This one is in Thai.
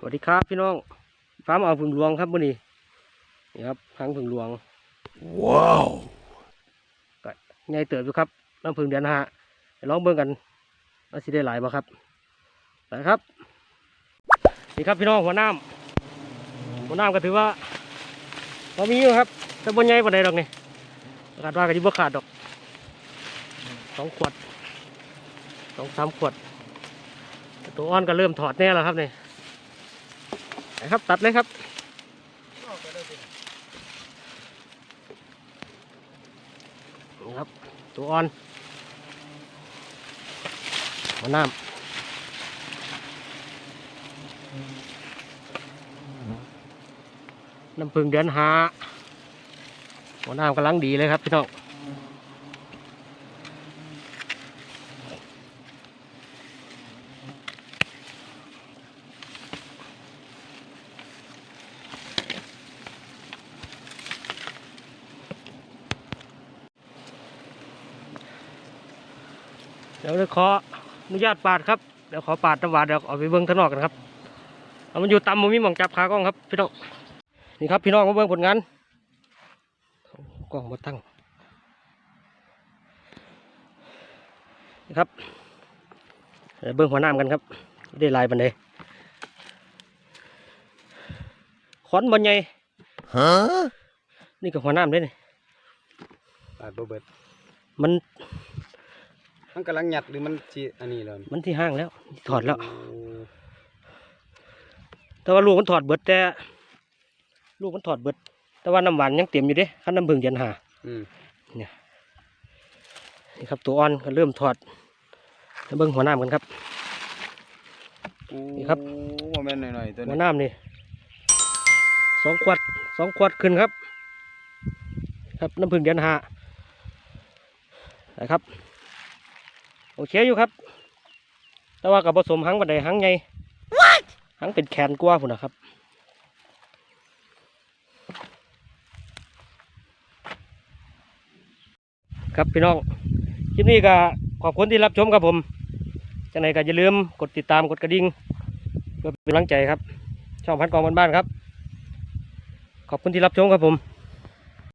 สวัสดีครับพี่น้องฟาร์มเอาผึ่งหลวงครับมื่อนี้นี่ครับหางผึ่งหลวง ว้าวก็ใหญ่เติบอยู่ครับน้ำผึ่งเดือนห้าไปลองเบิ่งกันว่าสิได้หลายบ่ครับไปครับนี่ครับพี่น้องหัวน้ำหัวน้ำก็ถือว่าพอมีอยู่ครับแต่บนใหญ่ปานใดดอกนี่คาดว่าก็จะบ่ขาดดอกสองขวดสองสามขวดแต่ตัวอ่อนก็เริ่มถอดแน่แล้วครับนี่ ไปครับ ตัดเลยครับครับตัวอ่อนหัวน้ำน้ำพึ่งเดือนหาหัวน้ำกำลังดีเลยครับพี่น้อง เดี๋ยวจะขออนุญาตปาดครับเดี๋ยวขอปาดน้ำหวานเดี๋ยวเอาไปเบิ้งข้างนอกกันครับเอามันอยู่ต่ำมันมีหมองจับขากล้องครับพี่น้องนี่ครับพี่น้องมาเบิ้งผลงานเอากล้องมาตั้งนี่ครับเดี๋ยวเบิ้งหัวน้ำกันครับได้ลายบันไดขอนบนใหญ่ฮะนี่ก็หัวน้ำเลยนี่ปาดบ่เบิดมัน มันกำลังหยัดหรือมันสิอันนี้แล้วมันที่ห้างแล้วถอดแล้วโแต่ว่าลูกมันถอดเบิดแต่ ลูกมันถอดเบิด แต่ว่าน้ำหวานยังเต็มอยู่เด้ขั้นน้ำผึ้งเย็นหาอืมนี่ครับตัวอ่อนก็เริ่มถอดแล้วเบิ้งหัวน้ำกันครับ นี่ครับโอ้บ่แม่นหน่อยๆตัวหัวนี้น้ำนี่สองขวดสองขวดขึ้นครับ ครับน้ำผึ้งเดือนหานะครับ โอเคอยู่ครับ แต่ว่ากับผสมหังบันไดหังใหญ่หังเป็นแขนกว่าพุ่นนะครับครับพี่น้องคลิปนี้ก็ขอบคุณที่รับชมครับผมจังไหนก็อย่าลืมกดติดตามกดกระดิ่งเพื่อเป็นกำลังใจครับ ช่องพันกองบ้านๆครับ ขอบคุณที่รับชมครับผม